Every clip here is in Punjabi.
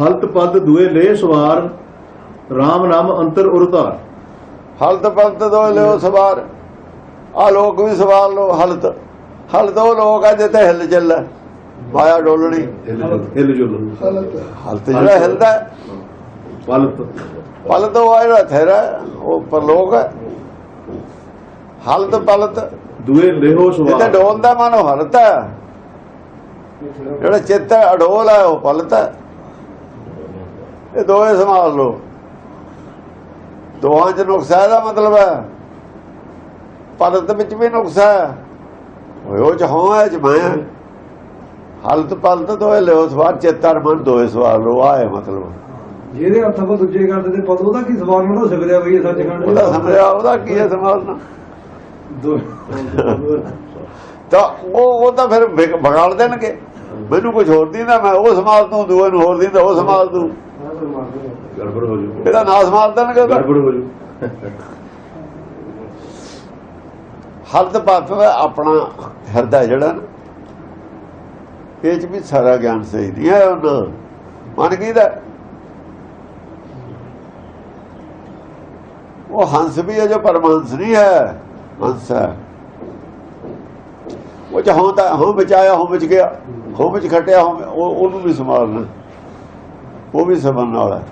ਹਲਤ ਪਦ ਦੁਏ ਲੈ ਸਵਾਰ RAM ਨਾਮ ਅੰਤਰ ਉਰਤਾਰ ਹਲਤ ਪਲਤ ਦੋ ਲਿਓ ਸਵਾਰ ਆ ਲੋਕ ਵੀ ਸਵਾਰ ਲੋ ਹਲਤ। ਹਲਤ ਉਹ ਲੋਕ ਆ ਜਿੱਥੇ ਹਿੱਲ ਚੱਲ ਮਾਇਆ ਡੋਲਣੀ। ਹਿਲ ਜੁਲ। ਹਲਤ। ਜਿਹੜਾ ਹਿਲਦਾ ਪਲਤ। ਪਲਤ ਉਹ ਆ ਜਿਹੜਾ ਥੇਰਾ ਉਹ ਪਰਲੋਕ ਹੈ। ਹਲਤ ਪਲਤ। ਦੁਏ ਲੇਹੋ ਜਿੱਥੇ ਸਵਾਰ। ਡੋਲਦਾ ਮਨ ਉਹ ਹਲਤ ਹੈ। ਜਿਹੜਾ ਚਿੱਤ ਅਡੋਲ ਹੈ ਉਹ ਪਲਤ ਹੈ। ਇਹ ਦੋਏ ਸੰਭਾਲ ਲੋ ਦੋਹਾਂ ਚ ਨੁਕਸਾ ਹੈ ਦਾ ਮਤਲਬ ਹੈ। ਪਲਤ ਵਿੱਚ ਵੀ ਨੁਕਸਾ ਹੈ। ਉਹ ਚ ਹਾਂ ਹੈ ਚ ਮੈਂ ਹਾਂ। ਹਲਤ ਪਲਤ ਦੋਏ ਲਿਓ ਸਵਾਰ ਚੇਤਰ ਮਨ ਦੋਏ ਸਵਾਰ ਲੋ ਆਏ ਮਤਲਬ। ਜਿਹਦੇ ਹੱਥ ਆਪਾਂ ਦੂਜੇ ਕਰਦੇ ਤੇ ਪਤਾ ਉਹਦਾ ਕੀ ਸਵਾਲ ਉਹਦਾ ਸਿਵਰਿਆ ਬਈ ਇਹ ਸੱਚਖੰਡ। ਉਹਦਾ ਸਮਝਿਆ ਉਹਦਾ ਕੀ ਹੈ ਸੰਭਾਲਣਾ ਦੋ- ਤਾਂ ਉਹ ਉਹ ਤਾਂ ਫਿਰ ਵਿਗ- ਵਿਗਾੜ ਦੇਣਗੇ। ਮੈਨੂੰ ਕੁਝ ਹੋਰ ਦਿੰਦਾ ਮੈਂ ਉਹ ਸੰਭਾਲ ਦੂੰ ਦੂਏ ਨੂੰ ਹੋਰ ਦਿੰਦਾ ਉਹ ਸੰਭਾਲ ਦੂੰ। ਗੜਬੜ ਹੋ ਜੂ। ਇਹਦਾ ਨਾਂ ਸੰਭਾਲ ਦੇਣਗੇ ਗੜਬੜ ਹੋ ਜੂ। ਹਲਦ ਪੱਤ ਦਾ ਆਪਣਾ ਹਿਰਦਾ ਜਿਹੜਾ ਨਾ ਇਹ ਚ ਵੀ ਸਾਰਾ ਗਿਆਨ ਸਹੀ ਨਹੀਂ ਹੈ ਉਹਨਾਂ ਮਨ ਕੀ ਦਾ? ਉਹ ਹੰਸ ਵੀ ਹੈ ਜੋ ਪਰਮਾਂਸ ਨਹੀਂ ਹੈ ਹੰਸ ਹੈ। ਉਹ ਚ ਹੋਂ ਤਾਂ ਹੋਂ ਬਚਾਇਆ ਹੋਂ ਬਚ ਗਿਆ ਹੋਂ ਵਿੱਚ ਖਟਿਆ ਹੋਂ ਉਹ ਉਹਨੂੰ ਵੀ ਸੰਭਾਲਣਾ। ਉਹ ਵੀ ਸੰਭਾਲਣ ਵਾਲਾ ਹੈ।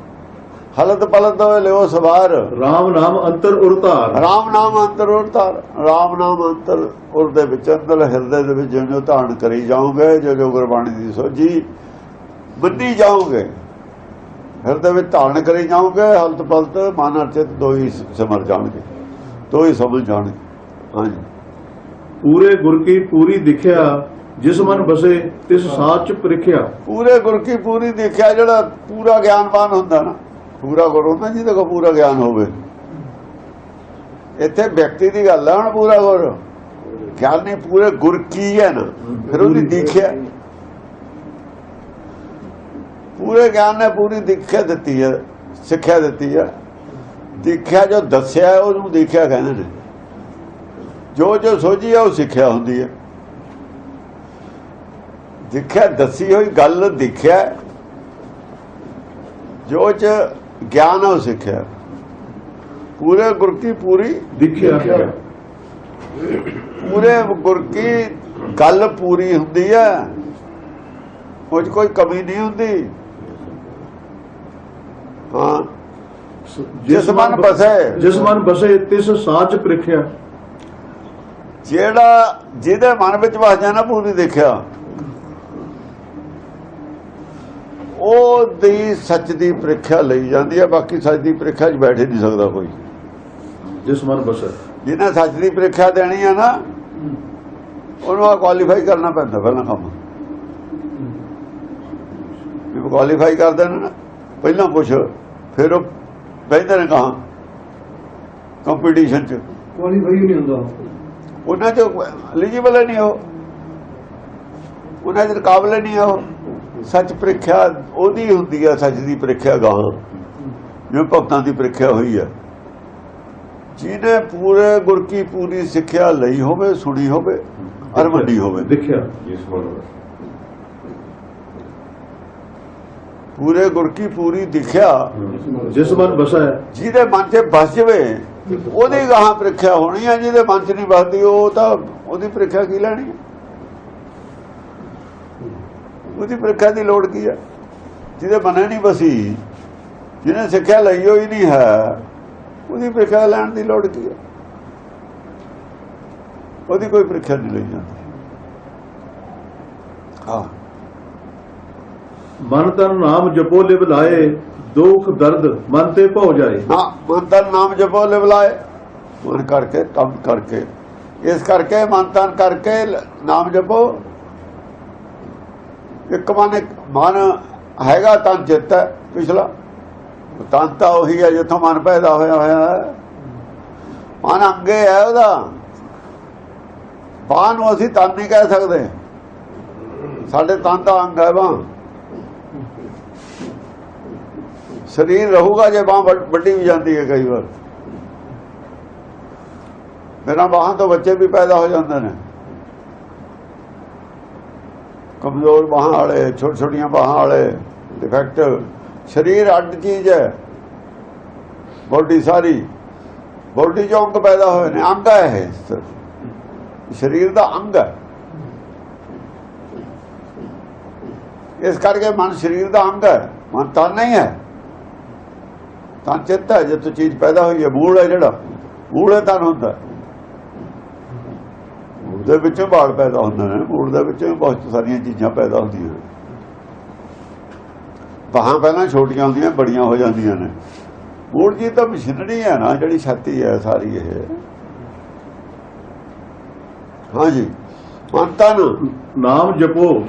ਹਲਤ ਪਲਤ ਹੋਏ ਲਿਓ ਸਵਾਰ। RAM ਨਾਮ ਅੰਤਰ ਉਰਤਾਰ ਰਾਮ ਨਾਮ ਅੰਤਰ ਉਰਤਾਰ ਰਾਮ ਨਾਮ ਅੰਤਰ ਉਰ ਦੇ ਵਿੱਚ ਅੰਦਰ ਹਿਰਦੇ ਦੇ ਵਿੱਚ ਜਿਉਂ ਧਾਰਨ ਕਰੀ ਜਾਓਗੇ ਜੋ ਜੋ ਗੁਰਬਾਣੀ ਦੀ ਸੋਝੀ ਬੰਨੀ ਜਾਓਗੇ। ਹਿਰਦੇ ਵਿੱਚ ਧਾਰਨ ਕਰੀ ਜਾਓਗੇ ਹਲਤ ਪਲਤ ਮਨ ਅਰਚਿਤ ਦੋ ਹੀ ਸਮਰ ਜਾਣਗੇ। ਦੋ ਹੀ ਸਮਝ ਜਾਣਗੇ। ਹਾਂਜੀ। ਪੂਰੇ ਗੁਰ ਕੀ ਪੂਰੀ ਦਿਖਿਆ ਜਿਸ ਮਨ ਬਸੇ ਤਿਸ ਸਾਚ ਪ੍ਰਿਖਿਆ। ਪੂਰੇ ਗੁਰ ਕੀ ਪੂਰੀ ਦੇਖਿਆ ਜਿਹੜਾ ਪੂਰਾ ਗਿਆਨਵਾਨ ਹੁੰਦਾ ਨਾ ਪੂਰਾ ਗੁਰ ਹੁੰਦਾ ਜਿਹਦੇ ਕੋਲ ਪੂਰਾ ਗਿਆਨ ਹੋਵੇ। ਇੱਥੇ ਵਿਅਕਤੀ ਦੀ ਗੱਲ ਹੁਣ ਪੂਰਾ ਗੁਰ। ਗਿਆਨ ਨਹੀਂ ਪੂਰੇ ਗੁਰ ਕੀ ਹੈ ਨਾ? ਫਿਰ ਉਹਦੀ ਦੇਖਿਆ। ਪੂਰੇ ਗਿਆਨ ਨੇ ਪੂਰੀ ਦੇਖਿਆ ਦਿੱਤੀ ਹੈ ਸਿੱਖਿਆ ਦਿੱਤੀ ਹੈ। ਦੇਖਿਆ ਜੋ ਦੱਸਿਆ ਉਹਨੂੰ ਦੇਖਿਆ ਕਹਿੰਦੇ ਨੇ। ਜੋ ਜੋ ਸੋਝੀ ਹੈ ਉਹ ਸਿੱਖਿਆ ਹੁੰਦੀ ਹੈ। ਦੇਖਿਆ ਦੱਸੀ ਹੋਈ ਗੱਲ ਦੇਖਿਆ। ਜੋ ਚ ਗਿਆਨ ਉਹ ਸਿੱਖਿਆ। ਪੂਰੇ ਗੁਰ ਕੀ ਪੂਰੀ ਦਿਖਿਆ। ਪੂਰੇ ਗੁਰ ਕੀ ਗੱਲ ਪੂਰੀ ਹੁੰਦੀ ਹੈ 'ਚ ਕੋਈ ਕਮੀ ਨਹੀਂ ਹੁੰਦੀ। ਹਾਂ। ਜਿਸ ਮਨ ਬਸੇ। ਜਿਸ ਮਨ ਬਸੇ ਤਿਸ ਸਾਚ ਪ੍ਰਿਖਿਆ। ਜਿਹੜਾ ਜਿਹਦੇ ਮਨ ਵਿੱਚ ਵਸ ਜਾਣਾ ਪੂਰੀ ਦੇਖਿਆ। ਉਹ ਦੀ ਸੱਚ ਦੀ ਪ੍ਰੀਖਿਆ ਲਈ ਜਾਂਦੀ ਹੈ ਬਾਕੀ ਸੱਚ ਦੀ ਪ੍ਰੀਖਿਆ 'ਚ ਬੈਠ ਨਹੀਂ ਸਕਦਾ ਕੋਈ। ਜਿਸ ਮਨ ਬਸੇ ਜਿਹਨੇ ਸੱਚ ਦੀ ਪ੍ਰੀਖਿਆ ਦੇਣੀ ਹੈ ਨਾ ਉਹਨੂੰ ਆ ਕੁਆਲੀਫਾਈ ਕਰਨਾ ਪੈਂਦਾ ਪਹਿਲਾਂ ਕੰਮ। ਵੀ ਕੁਆਲੀਫਾਈ ਕਰਦੇ ਨੇ ਪਹਿਲਾਂ ਪੁੱਛ ਫਿਰ ਉਹ ਬਹਿੰਦੇ ਨੇ ਕਹਾ ਕੰਪੀਟੀਸ਼ਨ 'ਚ। ਕੁਆਲੀਫਾਈ ਨਹੀਂ ਹੁੰਦਾ। ਉਹਨਾਂ ਚ ਐਲੀਜੀਬਲ ਨਹੀਂ ਉਹ। ਉਹਨਾਂ ਦੇ ਕਾਬਲ ਨਹੀਂ ਉਹ। ਸੱਚ ਪ੍ਰੀਖਿਆ ਉਹਦੀ ਹੁੰਦੀ ਆ ਸੱਚ ਦੀ ਪ੍ਰੀਖਿਆ ਗਾਂ ਜਿਵੇਂ ਭਗਤਾਂ ਦੀ ਪ੍ਰੀਖਿਆ ਹੋਈ ਹੈ ਜਿਹਨੇ ਪੂਰੇ ਗੁਰ ਕੀ ਪੂਰੀ ਸਿੱਖਿਆ ਲਈ ਹੋਵੇ ਸੁਣੀ ਹੋਵੇ ਅਰ ਮੰਨੀ ਹੋਵੇ। ਦਿਖਿਆ ਪੂਰੇ ਗੁਰ ਕੀ ਪੂਰੀ ਦਿਖਿਆ। ਜਿਸ ਮਨ ਬਸੈ। ਜਿਹਦੇ ਮਨ 'ਚ ਬਸ ਜਵੇ ਉਹਦੀ ਗਾਹਾਂ ਪ੍ਰੀਖਿਆ ਹੋਣੀ ਆ ਜਿਹਦੇ ਮਨ 'ਚ ਨਹੀਂ ਬਸਦੀ ਉਹ ਤਾਂ ਉਹਦੀ ਪ੍ਰੀਖਿਆ ਕੀ ਲੈਣੀ ਹੈ? ਉਹਦੀ ਪ੍ਰੀਖਿਆ ਦੀ ਲੋੜ ਕੀ ਹੈ ਜਿਹਦੇ ਮਨੇ ਨਹੀਂ ਬਸੀ ਜਿਹਨੇ ਸਿੱਖਿਆ ਲਈ ਹੋਈ ਨਹੀਂ ਹੈ ਉਹਦੀ ਪ੍ਰੀਖਿਆ ਲੈਣ ਦੀ ਲੋੜ ਕੀ ਹੈ ਉਹਦੀ ਕੋਈ ਪ੍ਰੀਖਿਆ ਨਹੀਂ ਲਈ ਜਾਂਦੀ। ਹਾਂ। ਮਨ ਤਨ ਨਾਮ ਜਪੋ ਲਿਵ ਲਾਏ ਦੁਖ ਦਰਦ ਮਨ ਤੇ ਭਉ ਜਾਏ। ਨਾ ਮਨ ਤਨ ਨਾਮ ਜਪੋ ਲਿਵਲਾਏ ਮਨ ਕਰਕੇ ਕੰਮ ਕਰਕੇ। ਇਸ ਕਰਕੇ ਮਨ ਤਨ ਕਰਕੇ ਨਾਮ ਜਪੋ। ਇੱਕ ਮਨ ਇੱਕ ਮਨ ਹੈਗਾ ਤਨ ਚਿੱਤ ਹੈ ਪਿਛਲਾ। ਤਨ ਤਾਂ ਉਹੀ ਹੈ ਜਿੱਥੋਂ ਮਨ ਪੈਦਾ ਹੋਇਆ ਹੋਇਆ ਹੈ। ਮਨ ਅੰਗੇ ਹੈ ਉਹਦਾ। ਬਾਹ ਨੂੰ ਅਸੀਂ ਤਨ ਨਹੀਂ ਕਹਿ ਸਕਦੇ। ਸਾਡੇ ਤਨ ਤਾਂ ਅੰਗ ਹੈ ਬਾਹ। ਸਰੀਰ ਰਹੂਗਾ ਜੇ ਬਾਹ ਵੱਡੀ ਵੀ ਜਾਂਦੀ ਹੈ ਕਈ ਵਾਰ। ਬਿਨਾਂ ਬਾਹਾਂ ਤੋਂ ਬੱਚੇ ਵੀ ਪੈਦਾ ਹੋ ਜਾਂਦੇ ਨੇ। ਕਮਜ਼ੋਰ ਬਾਹਾਂ ਵਾਲੇ ਛੋਟ ਛੋਟੀਆਂ ਬਾਹਾਂ ਵਾਲੇ ਡਿਫੈਕਟ ਸਰੀਰ ਅੱਡ ਚੀਜ਼ ਹੈ। ਬੋਡੀ ਸਾਰੀ, ਬੋਡੀ ਚੋਂ ਅੰਗ ਪੈਦਾ ਹੋਏ ਨੇ, ਅੰਗ ਹੈ ਇਹ ਸਿਰਫ। ਸਰੀਰ ਦਾ ਅੰਗ ਹੈ। ਇਸ ਕਰਕੇ ਮਨ ਸਰੀਰ ਦਾ ਅੰਗ ਹੈ, ਮਨ ਤਾਂ ਨਹੀਂ ਹੈ। ਤਾਂ ਚਿੱਤ ਹੈ ਜੇ ਜਦ ਚੀਜ਼ ਪੈਦਾ ਹੋਈ ਹੈ, ਮੂਲ ਹੈ ਜਿਹੜਾ, ਮੂਲ ਹੈ ਤਾਂ ਹੁੰਦਾ। ਮੂਲ ਦੇ ਵਿੱਚੋਂ ਬਾਲ ਪੈਦਾ ਹੁੰਦੇ ਨੇ ਮੂਲ ਦੇ ਵਿੱਚੋਂ ਬਹੁਤ ਸਾਰੀਆਂ ਚੀਜ਼ਾਂ ਪੈਦਾ ਹੁੰਦੀਆਂ ਨੇ। ਬਾਹਾਂ ਪਹਿਲਾਂ ਛੋਟੀਆਂ ਹੁੰਦੀਆਂ ਬੜੀਆਂ ਹੋ ਜਾਂਦੀਆਂ ਨੇ। ਮੂਲ ਜੀ ਤਾਂ ਮਸ਼ੀਨਰੀ ਹੈ ਨਾ ਜਿਹੜੀ ਛਾਤੀ ਹੈ ਸਾਰੀ ਇਹ। ਹਾਂਜੀ। ਮਨ ਤਨ ਨਾਮ ਜਪੋ।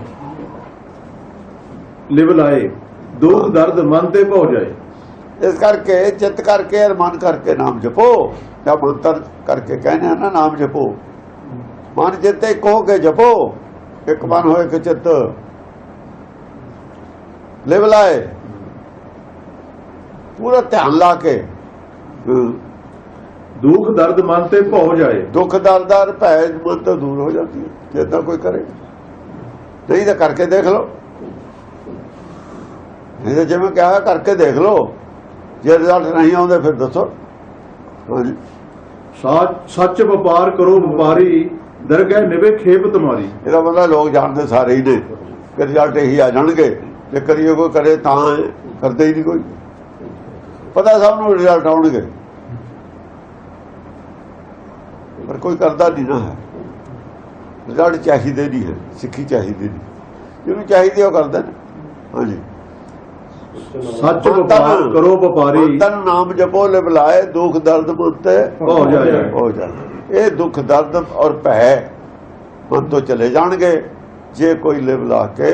ਲਿਵ ਲਾਏ। ਦੁੱਖ ਦਰਦ ਮਨ ਤੇ ਭਉ ਜਾਏ। ਇਸ ਕਰਕੇ ਚਿੱਤ ਕਰਕੇ ਮਨ ਕਰਕੇ ਨਾਮ ਜਪੋ। ਜਾਂ ਮੰਤਰ ਕਰਕੇ ਕਹਿੰਦੇ ਆ ਨਾ ਨਾਮ ਜਪੋ। ਮਨ ਜਿੱਤੇ ਕਹੋ ਕੇ ਜਪੋ ਇੱਕ ਮਨ ਹੋਏ ਕਿ ਚਿੱਤ। ਲਿਵ ਲਾਏ। ਪੂਰਾ ਧਿਆਨ ਲਾ ਕੇ। ਦੁੱਖ ਦਰਦ ਮਨ ਤੇ ਭਉ ਜਾਏ। ਦੁੱਖ ਦਰਦ ਔਰ ਭੈ ਮਨ ਤੋਂ ਦੂਰ ਹੋ ਜਾਂਦੀ ਹੈ। ਜੇ ਤਾਂ ਕੋਈ ਕਰੇ। ਨਹੀਂ ਤਾਂ ਕਰਕੇ ਦੇਖ ਲਓ। ਨਹੀਂ ਤਾਂ ਜਿਵੇਂ ਕਿਹਾ ਕਰਕੇ ਦੇਖ ਲਓ। ਜੇ ਰਿਜ਼ਲਟ ਨਹੀਂ ਆਉਂਦੇ ਫਿਰ ਦੱਸੋ। ਹਾਂਜੀ। ਸੱਚ ਵਪਾਰ ਕਰੋ ਵਪਾਰੀ। ਦਰਗਹਿ ਨਿਵੇ ਖੇਪ ਤੁਮਾਰੀ ਇਹਦਾ ਮਤਲਬ ਲੋਕ ਜਾਣਦੇ ਸਾਰੇ ਹੀ ਨੇ ਕਿ ਰਿਜ਼ਲਟ ਇਹੀ ਆ ਜਾਣਗੇ। ਜੇ ਕਰੀਏ ਕੋਈ ਕਰੇ ਤਾਂ ਕਰਦੇ ਹੀ ਨਹੀਂ ਕੋਈ। ਪਤਾ ਸਭ ਨੂੰ ਰਿਜ਼ਲਟ ਆਉਣਗੇ। ਪਰ ਕੋਈ ਕਰਦਾ ਨਹੀਂ ਨਾ ਹੈ। ਰਿਜ਼ਲਟ ਚਾਹੀਦੇ ਨਹੀਂ ਹੈ, ਸਿੱਖੀ ਚਾਹੀਦੀ ਨਹੀਂ। ਜਿਹਨੂੰ ਚਾਹੀਦੀ ਉਹ ਕਰਦੇ ਨੇ। ਹਾਂਜੀ। ਸੱਚ ਵਪਾਰ ਕਰੋ ਵਪਾਰੀ। ਤਨ ਨਾਮ ਜਪੋ ਲਿ ਬੁਲਾਏ ਦੁੱਖ ਦਰਦ ਮੁੱਤੇ ਹੋ ਜਾਏ ਹੋ ਜਾਏ ਇਹ ਦੁੱਖ ਦਰਦ ਔਰ ਭੈ ਮਨ ਤੋਂ ਚਲੇ ਜਾਣਗੇ। ਜੇ ਕੋਈ ਲਿਵ ਲਾ ਕੇ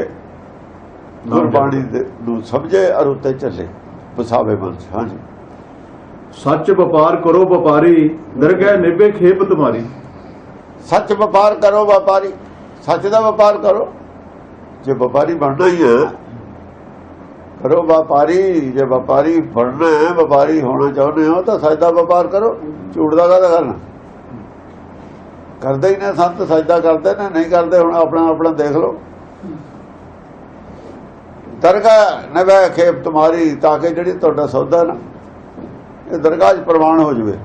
ਗੁਰਬਾਣੀ ਨੂੰ ਸਮਝੇ ਔਰ ਉੱਤੇ ਚੱਲੇ ਵਸਾਵੇ ਮਨ ਹਾਂਜੀ ਸੱਚ ਵਪਾਰ ਕਰੋ ਵਪਾਰੀ ਦਰਗਹਿ ਨਿਵੇ ਖੇਪ ਤੁਮਾਰੀ। ਸੱਚ ਵਪਾਰ ਕਰੋ ਵਪਾਰੀ ਸੱਚ ਦਾ ਵਪਾਰ ਕਰੋ। ਜੇ ਵਪਾਰੀ ਬਣਨਾ ਹੀ ਹੈ ਕਰੋ ਵਪਾਰੀ, ਜੇ ਵਪਾਰੀ ਬਣਨਾ ਹੈ, ਵਪਾਰੀ ਹੋਣਾ ਚਾਹੁੰਦੇ ਹੋ ਤਾਂ ਸਜਦਾ ਵਪਾਰ ਕਰੋ। ਝੂਠਦਾ ਕਾਹਦਾ ਕਰਨਾ? ਕਰਦੇ ਹੀ ਨੇ ਸੰਤ, ਸਜਦਾ ਕਰਦੇ ਨੇ, ਨਹੀਂ ਕਰਦੇ ਹੁਣ ਆਪਣਾ ਆਪਣਾ ਦੇਖ ਲਓ। ਦਰਗਾਹ ਨਵੈ ਖੇਪ ਤੁਮਾਰੀ ਤਾਂ ਕਿ ਜਿਹੜੀ ਤੁਹਾਡਾ ਸੌਦਾ ਨਾ, ਇਹ ਦਰਗਾਹ 'ਚ ਪ੍ਰਵਾਨ ਹੋ ਜਵੇ।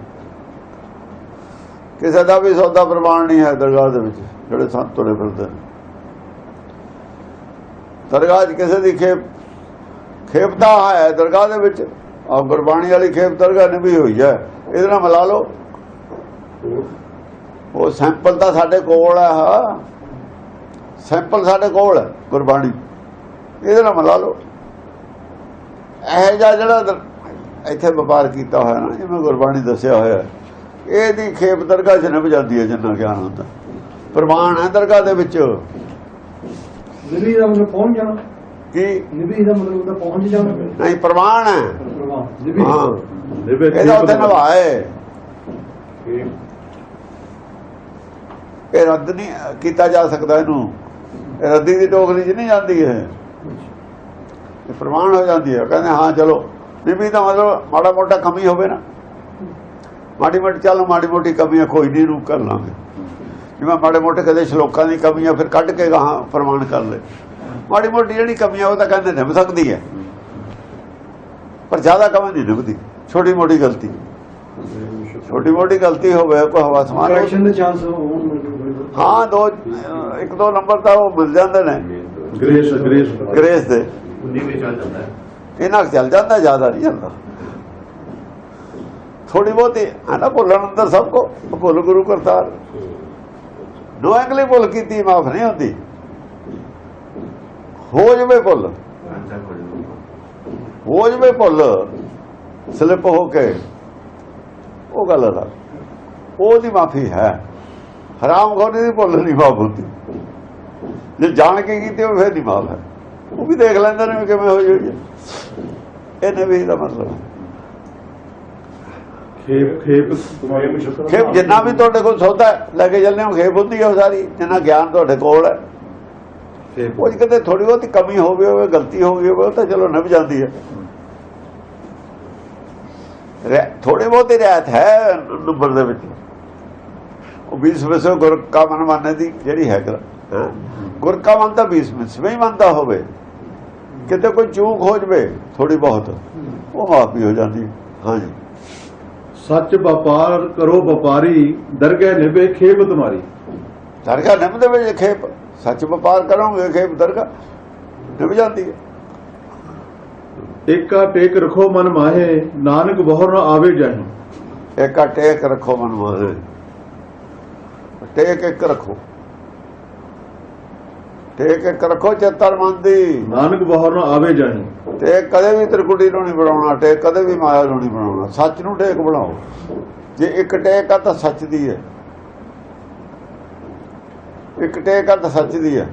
ਕਿਸੇ ਦਾ ਵੀ ਸੌਦਾ ਪ੍ਰਵਾਨ ਨਹੀਂ ਹੈ ਦਰਗਾਹ ਦੇ ਵਿੱਚ, ਜਿਹੜੇ ਸੰਤ ਤੁਰੇ ਫਿਰਦੇ ਨੇ। ਦਰਗਾਹ 'ਚ ਕਿਸੇ ਦੀ ਖੇਪ ਖੇਪਤਾ ਹੈ ਦਰਗਾਹ ਦੇ ਵਿੱਚ। ਆ ਗੁਰਬਾਣੀ ਵਾਲੀ ਖੇਪ ਦਰਗਾਹ ਨੇ ਹੋਈ ਹੈ। ਇਹਦੇ ਨਾਲ ਮਿਲਾ ਲਓ। ਉਹ ਸੈਂਪਲ ਤਾਂ ਸਾਡੇ ਕੋਲ ਹੈ, ਹਾਂ। ਸੈਂਪਲ ਸਾਡੇ ਕੋਲ ਹੈ, ਗੁਰਬਾਣੀ। ਇਹਦੇ ਨਾਲ ਮਿਲਾ ਲਓ। ਇਹ ਜਿਹੜਾ ਦਰ- ਇੱਥੇ ਵਪਾਰ ਕੀਤਾ ਹੋਇਆ ਨਾ, ਜਿਵੇਂ ਗੁਰਬਾਣੀ ਦੱਸਿਆ ਹੋਇਆ ਇਹਦੀ ਖੇਪ ਦਰਗਾਹ 'ਚ ਨਿਭ ਜਾਂਦੀ ਹੈ, ਜਿੰਨਾ ਗਿਆਨ ਹੁੰਦਾ। ਪ੍ਰਮਾਣ ਹੈ ਦਰਗਾਹ ਦੇ ਵਿੱਚ। ਦਿੱਲੀ ਦਾ ਮਤਲਬ ਪਹੁੰਚ ਜਾਣਾ ਕੀ ਨਿਭੀ ਦਾ ਮਤਲਬ ਉਹਦਾ ਪਹੁੰਚ ਜਾਣਾ ਨਹੀਂ ਪ੍ਰਮਾਣ ਹੈ। ਨਿਭੀ ਹਾਂ। ਨਿਵੇ ਇਹਦਾ ਉੱਤੇ। ਨਿਭਾਏ ਇਹ ਰੱਦ ਨਹੀਂ ਕੀਤਾ ਜਾ ਸਕਦਾ ਇਹਨੂੰ। ਇਹ ਰੱਦੀ ਦੀ ਟੋਕਰੀ 'ਚ ਨਹੀਂ ਜਾਂਦੀ ਹੈ ਇਹ ਪ੍ਰਮਾਣ ਹੋ ਜਾਂਦੀ ਹੈ। ਕਹਿੰਦੇ ਹਾਂ ਚਲੋ। ਬੀਬੀ ਦਾ ਮਤਲਬ ਮਾੜਾ ਮੋਟਾ ਕਮੀ ਹੋਵੇ ਨਾ। ਮਾੜੀ ਮੋਟੀ ਚੱਲ ਮਾੜੀ ਮੋਟੀ ਕਮੀਆਂ ਕੋਈ ਨਹੀਂ ਰੂਕ ਕਰ ਲਾਂਗੇ। ਜਿਵੇਂ ਮਾੜੇ ਮੋਟੇ ਕਦੇ ਸ਼ਲੋਕਾਂ ਦੀ ਕਮੀਆਂ ਫਿਰ ਕੱਢ ਕੇ ਗਾਹਾਂ ਪ੍ਰਮਾਣ ਕਰ ਲੈ ਮਾੜੀ ਮੋਟੀ ਜਿਹੜੀ ਕਮੀਆਂ ਉਹ ਤਾਂ ਕਹਿੰਦੇ ਨਿਭ ਸਕਦੀ ਹੈ। ਪਰ ਜ਼ਿਆਦਾ ਕਮੀ ਨਹੀਂ ਨਿਭਦੀ। ਛੋਟੀ ਮੋਟੀ ਗਲਤੀ। ਛੋਟੀ ਮੋਟੀ ਗਲਤੀ ਹੋਵੇ ਕੋਈ ਹਵਾ ਸਮਾਨ। ਕਰੈਕਸ਼ਨ ਦੇ ਚਾਂਸ ਹਾਂ ਦੋ ਇੱਕ ਦੋ ਨੰਬਰ ਤਾਂ ਉਹ ਮਿਲ ਜਾਂਦੇ ਨੇ। ਗ੍ਰੇਸ ਗ੍ਰੇਸ ਗ੍ਰੇਸ ਦੇ। 19 ਵਿੱਚ ਚੱਲ ਜਾਂਦਾ ਇਹਨਾਂ ਕੁ ਚੱਲ ਜਾਂਦਾ ਜ਼ਿਆਦਾ ਨਹੀਂ ਜਾਂਦਾ। ਥੋੜੀ ਬਹੁਤੀ ਹੈ ਨਾ ਭੁੱਲਣ ਅੰਦਰ ਸਭ ਕੋ। ਭੁੱਲ ਗੁਰੂ ਕਰਤਾਰ। ਨੋਇੰਗਲੀ ਭੁੱਲ ਕੀਤੀ ਮਾਫ ਨਹੀਂ ਹੁੰਦੀ। ਹੋ ਜਵੇ ਭੁੱਲ। ਹੋ ਜਾਊਗਾ ਜਵੇ ਭੁੱਲ। ਸਲਿਪ ਹੋ ਕੇ। ਉਹ ਗੱਲ ਅਲੱਗ ਉਹਦੀ ਮਾਫੀ ਹੈ। ਹਰਾਮ ਖੋਰੀ ਦੀ ਭੁੱਲ ਨਹੀਂ ਮਾਫ ਹੁੰਦੀ ਜੇ ਜਾਣ ਕੇ ਕੀਤੀ ਉਹ ਫਿਰ ਨਹੀਂ ਮਾਫ ਹੈ। ਉਹ ਵੀ ਦੇਖ ਲੈਂਦੇ ਨੇ ਵੀ ਕਿਵੇਂ ਹੋ ਜਾਈ ਹੈ। ਇਹ ਨਬੀ ਦਾ ਮਤਲਬ ਹੈ। ਖੇਪ ਖੇਪ ਖੇਪ ਜਿੰਨਾ ਵੀ ਤੁਹਾਡੇ ਕੋਲ ਸੌਦਾ ਲੈ ਕੇ ਚੱਲਦੇ ਹੋ ਖੇਪ ਹੁੰਦੀ ਹੈ ਉਹ ਸਾਰੀ। ਜਿੰਨਾ ਗਿਆਨ ਤੁਹਾਡੇ ਕੋਲ ਹੈ। ਜੇ ਕਿਤੇ ਥੋੜੀ ਬਹੁਤੀ ਕਮੀ ਹੋ ਗਈ ਹੋਵੇ ਗਲਤੀ ਹੋ ਗਈ ਹੋਵੇ ਤਾਂ ਚਲੋ ਨਿਭ ਜਾਂਦੀ ਹੈ। ਥੋੜੇ ਬਹੁਤੀ ਰਹਿਤ ਹੈ ਨੰਬਰ ਦੇ ਵਿੱਚ। ਉਹ 20 ਵਿਸੋ ਗੁਰ ਕਾ ਮਨ ਮੰਨੇ ਦੀ ਜਿਹੜੀ ਹੈ। ਗੁਰ ਕਾ ਮਨ ਤਾਂ 20 ਵਿਸਵੇਂ ਹੀ ਮੰਨਦਾ ਹੋਵੇ। ਕਿਤੇ ਕੋਈ ਚੂਕ ਹੋ ਜਵੇ ਥੋੜੀ ਬਹੁਤ ਉਹ ਮਾਫੀ ਹੋ ਜਾਂਦੀ ਹਾਂਜੀ ਸੱਚ ਵਪਾਰ ਕਰੋ ਵਪਾਰੀ ਦਰਗਹਿ ਨਿਭੇ ਖੇਬ ਤੁਮਾਰੀ। ਦਰਗਾਹ ਨਿਭ ਦੇ ਵਿੱਚ ਖੇਪ। ਸੱਚ ਵਪਾਰ ਕਰੋਗੇ ਖੇਪ ਦਰਗਾਹ ਨਿਭ ਜਾਂਦੀ ਹੈ। ਏਕਾ ਟੇਕ ਰਖੋ ਮਨ ਮਾਹੇ ਨਾਨਕ ਬਹੁਰ ਨ ਆਵੇ ਜਾਹੇ। ਏਕਾ ਟੇਕ ਰੱਖੋ ਮਨ ਮਾਹੇ ਟੇਕ ਇੱਕ ਰੱਖੋ। ਟੇਕ ਇੱਕ ਰੱਖੋ ਚੇਤਰ ਮਨ ਦੀ। ਨਾਨਕ ਬਹੁਰ ਨ ਆਵੇ ਜਾਹੇ। ਤੇ ਕਦੇ ਵੀ ਤ੍ਰਿਕੁਟੀ ਨੂੰ ਨਹੀਂ ਬਣਾਉਣਾ ਟੇਕ ਕਦੇ ਵੀ ਮਾਇਆ ਨੂੰ ਨਹੀਂ ਬਣਾਉਣਾ। ਸੱਚ ਨੂੰ ਟੇਕ ਬਣਾਓ। ਜੇ ਇੱਕ ਟੇਕ ਆ ਤਾਂ ਸੱਚ ਦੀ ਹੈ। ਇੱਕ ਟੇਕ ਆ ਤਾਂ ਸੱਚ ਦੀ ਹੈ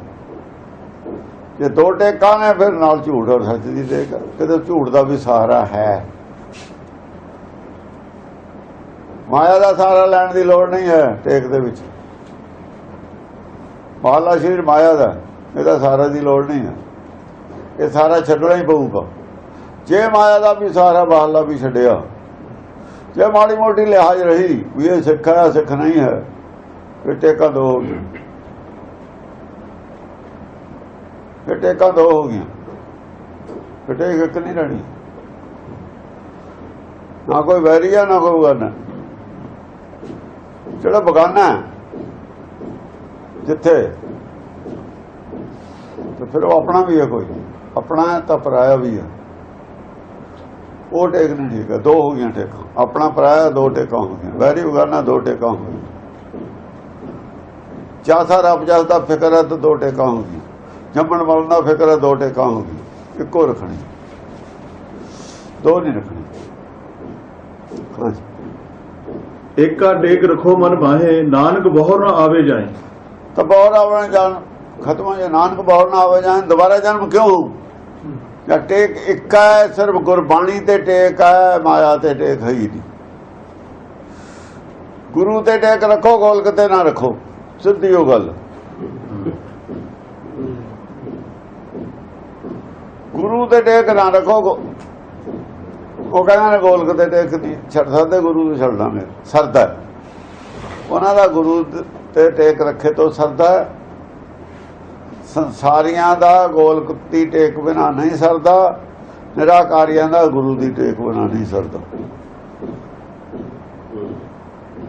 ਜੇ ਦੋ ਟੇਕਾਂ ਨੇ, ਫਿਰ ਨਾਲ ਝੂਠ ਔਰ ਸੱਚ ਦੀ ਟੇਕ ਕਿਤੇ ਝੂਠ ਦਾ ਵੀ ਸਹਾਰਾ ਹੈ। ਮਾਇਆ ਦਾ ਸਹਾਰਾ ਲੈਣ ਦੀ ਲੋੜ ਨਹੀਂ ਹੈ ਟੇਕ ਦੇ ਵਿੱਚ। ਮਾਲਾ ਸ਼ਰੀਰ ਮਾਇਆ ਦਾ, ਇਹਦਾ ਸਹਾਰਾ ਦੀ ਲੋੜ ਨਹੀਂ ਹੈ। ਇਹ ਸਾਰਾ ਛੱਡਣਾ ਹੀ ਪਊਗਾ। ਜੇ ਮਾਇਆ ਦਾ ਵੀ ਸਾਰਾ ਬਾਹਲਾ ਵੀ ਛੱਡਿਆ, ਜੇ ਮਾੜੀ ਮੋਟੀ ਲਿਹਾਜ਼ ਰਹੀ ਵੀ ਇਹ ਸਿੱਖ ਹੈ, ਸਿੱਖ ਨਹੀਂ ਹੈ, ਫਿਰ ਟੇਕਾਂ ਦੋ ਹੋ ਗਈਆਂ ਫਿਰ ਟੇਕਾਂ ਦੋ ਹੋ ਗਈਆਂ। ਫਿਰ ਟੇਕ ਇੱਕ ਨਹੀਂ ਰਹਿਣੀ। ਨਾ ਕੋਈ ਵੈਰੀ ਆ ਨਾ ਕੋਈ ਬਗਾਨਾ ਜਿਹੜਾ ਬਗਾਨਾ ਹੈ, ਜਿੱਥੇ ਤੇ ਫਿਰ ਉਹ ਆਪਣਾ ਵੀ ਹੈ ਕੋਈ। ਆਪਣਾ ਤਾਂ ਪਰਾਇਆ ਵੀ ਹੈ। ਉਹ ਟੇਕ ਨਹੀਂ ਠੀਕ ਹੈ। ਦੋ ਹੋ ਗਈਆਂ ਟੇਕਾਂ। ਆਪਣਾ ਪਰਾਇਆ ਦੋ ਟੇਕਾਂ ਹੋ ਗਈਆਂ। ਵੈਰੀ ਉਗਾਨਾ ਦੋ ਟੇਕਾਂ ਹੋ ਗਈਆਂ। ਚਾਸਾ ਰੱਬ ਜਸ ਦਾ ਫਿਕਰ ਹੈ ਤਾਂ ਦੋ ਟੇਕਾਂ ਹੋ ਗਈਆਂ। ਜੰਮਣ ਵਾਲ ਦਾ ਫਿਕਰ ਹੈ ਦੋ ਟੇਕਾਂ ਹੋ ਗਈਆਂ। ਇੱਕੋ ਰੱਖਣੀ। ਦੋ ਨਹੀਂ ਰੱਖਣੀ। ਏਕਾ ਟੇਕ ਰਖੋ ਮਨ ਮਾਹੇ ਨਾਨਕ ਬਹੁਰ ਨ ਆਵੇ ਜਾਹੇ ਤਾਂ ਬੌਰ ਆਵਣ ਜਾਣ ਖਤਮ ਜਾ ਨਾਨਕ ਬੌਰ ਨਾ ਆਵੇ ਜਾਣ ਦੁਬਾਰਾ ਜਨਮ ਕਿਉਂ? ਜਾਂ ਟੇਕ ਇੱਕ ਹੈ ਸਿਰਫ ਗੁਰਬਾਣੀ ਤੇ ਟੇਕ ਹੈ ਮਾਇਆ ਤੇ ਟੇਕ ਹੈ ਹੀ ਨਹੀਂ। ਗੁਰੂ ਤੇ ਟੇਕ ਰੱਖੋ ਗੋਲਕ ਤੇ ਨਾ ਰੱਖੋ। ਸਿੱਧੀ ਉਹ ਗੱਲ। ਗੁਰੂ ਤੇ ਟੇਕ ਨਾ ਰੱਖੋ। ਉਹ ਕਹਿੰਦਾ ਨੇ ਗੋਲਕ ਤੇ ਟੇਕ ਨਹੀਂ ਛੱਡ ਸਕਦੇ, ਗੁਰੂ ਨੂੰ ਛੱਡਣਾ ਮੇਰੇ ਸਰਦਾ ਉਹਨਾਂ ਦਾ ਗੁਰੂ ਤੇ ਟੇਕ ਰੱਖੇ ਤੋਂ ਸਰਦਾ ਹੈ। ਸੰਸਾਰੀਆਂ ਦਾ ਗੋਲਕ ਦੀ ਟੇਕ ਬਿਨਾ ਨਹੀਂ ਸਰਦਾ। ਨਿਰਾਕਾਰੀਆਂ ਦਾ ਗੁਰੂ ਦੀ ਟੇਕ ਬਿਨਾ ਨਹੀਂ ਸਰਦਾ।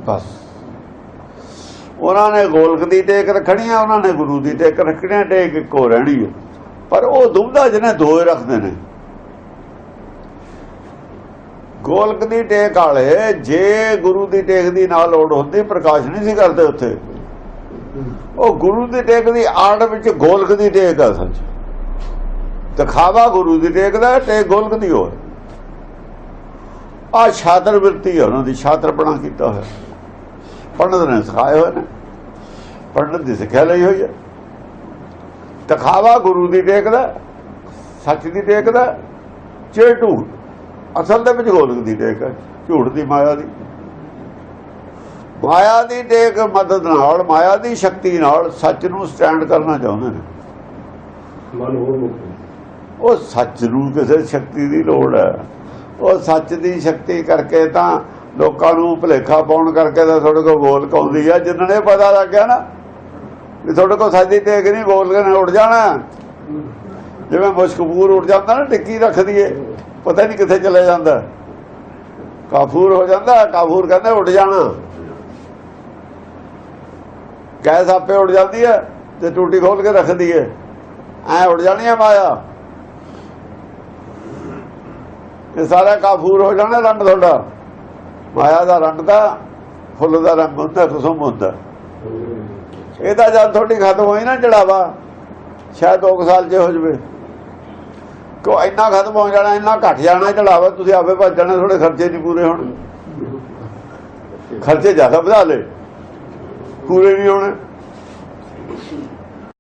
ਬਸ। ਉਹਨਾਂ ਨੇ ਗੋਲਕ ਦੀ ਟੇਕ ਰੱਖਣੀ ਹੈ ਉਹਨਾਂ ਨੇ ਗੁਰੂ ਦੀ ਟੇਕ ਰੱਖਣੀ ਟੇਕ ਇੱਕੋ ਰਹਿਣੀ ਹੈ ਪਰ ਉਹ ਦੁਬਦਾ ਜਿਹਨੇ ਦੋਏ ਰੱਖਦੇ ਨੇ। ਗੋਲਕ ਦੀ ਟੇਕ ਵਾਲੇ, ਜੇ ਗੁਰੂ ਦੀ ਟੇਕ ਦੀ ਨਾਲ ਲੋੜ ਹੁੰਦੀ, ਪ੍ਰਕਾਸ਼ ਨਹੀਂ ਸੀ ਕਰਦੇ ਉੱਥੇ। ਉਹ ਗੁਰੂ ਦੀ ਟੇਕ ਦੀ ਆੜ ਵਿੱਚ ਗੋਲਕ ਦੀ ਟੇਕ ਆ ਸੱਚ। ਦਿਖਾਵਾ ਗੁਰੂ ਦੀ ਟੇਕ ਦਾ ਟੇਕ ਗੋਲਕ ਦੀ ਹੋਰ। ਆ ਛਾਤਰ ਵਰਤੀ ਹੈ ਉਹਨਾਂ ਦੀ ਛਾਤਰਪਣਾ ਕੀਤਾ ਹੋਇਆ। ਪੰਡਤ ਨੇ ਸਿਖਾਏ ਹੋਏ ਨੇ। ਪੰਡਤ ਦੀ ਸਿੱਖਿਆ ਲਈ ਹੋਈ ਹੈ ਦਿਖਾਵਾ ਗੁਰੂ ਦੀ ਟੇਕ ਦਾ ਸੱਚ ਦੀ ਟੇਕ ਦਾ ਚੇ ਝੂਠ। ਅਸਲ ਦੇ ਵਿੱਚ ਗੋਲਕ ਦੀ ਹੈ ਝੂਠ ਦੀ ਮਾਇਆ ਦੀ। ਮਾਇਆ ਦੀ ਟੇਕ ਮਦਦ ਨਾਲ ਮਾਇਆ ਦੀ ਸ਼ਕਤੀ ਨਾਲ ਸੱਚ ਨੂੰ ਸਟੈਂਡ ਕਰਨਾ ਚਾਹੁੰਦੇ ਨੇ। ਉਹ ਸੱਚ ਨੂੰ ਕਿਸੇ ਸ਼ਕਤੀ ਦੀ ਲੋੜ ਹੈ। ਉਹ ਸੱਚ ਦੀ ਸ਼ਕਤੀ ਕਰਕੇ ਤਾਂ ਲੋਕਾਂ ਨੂੰ ਭੁਲੇਖਾ ਪਾਉਣ ਕਰਕੇ ਤਾਂ ਤੁਹਾਡੇ ਕੋਲ ਗੋਲ ਕਾਉਂਦੀ ਆ। ਜਿੰਨਾਂ ਨੇ ਪਤਾ ਲੱਗ ਗਿਆ ਨਾ ਵੀ ਤੁਹਾਡੇ ਕੋਲ ਸੱਚ ਦੀ ਟੇਕ ਨਹੀਂ ਬੋਲ ਕੇ ਨੇ ਉੱਡ ਜਾਣਾ। ਜਿਵੇਂ ਮੁਸ਼ਕਪੂਰ ਉੱਡ ਜਾਂਦਾ ਨਾ ਟਿੱਕੀ ਰੱਖ ਦਈਏ, ਪਤਾ ਨਹੀਂ ਕਿੱਥੇ ਚਲੇ ਜਾਂਦਾ। ਕਾਫੂਰ ਹੋ ਜਾਂਦਾ, ਕਾਫੂਰ ਕਹਿੰਦੇ ਉੱਡ ਜਾਣਾ। ਗੈਸ ਆਪੇ ਉੱਡ ਜਾਂਦੀ ਹੈ ਤੇ ਟੂਟੀ ਖੋਲ ਕੇ ਰੱਖ ਦਈਏ। ਐ ਉੱਡ ਜਾਣੀ ਹੈ ਮਾਇਆ। ਇਹ ਸਾਰਾ ਕਾਫੂਰ ਹੋ ਜਾਣਾ ਰੰਗ ਤੁਹਾਡਾ। ਮਾਇਆ ਦਾ ਰੰਗ ਦਾ ਫੁੱਲ ਦਾ ਰੰਗ ਹੁੰਦਾ ਕੁਸਮ ਹੁੰਦਾ। ਇਹਦਾ ਜਦ ਤੁਹਾਡੀ ਖਤਮ ਹੋਈ ਨਾ ਚੜਾਵਾ ਸ਼ਾਇਦ 2 ਸਾਲ ਜੇ ਹੋ ਜਵੇ। ਕੋ ਇੰਨਾ ਖਤਮ ਹੋ ਜਾਣਾ, ਇੰਨਾ ਘਟ ਜਾਣਾ ਚੜਾਵਾ ਤੁਸੀਂ ਆਪੇ ਭੱਜ ਜਾਣਾ ਥੋੜੇ ਖਰਚੇ ਨਹੀਂ ਪੂਰੇ ਹੋਣ। ਖਰਚੇ ਜ਼ਿਆਦਾ ਵਧਾ ਲੇ ਪੂਰੇ ਨਹੀਂ ਹੋਣੇ।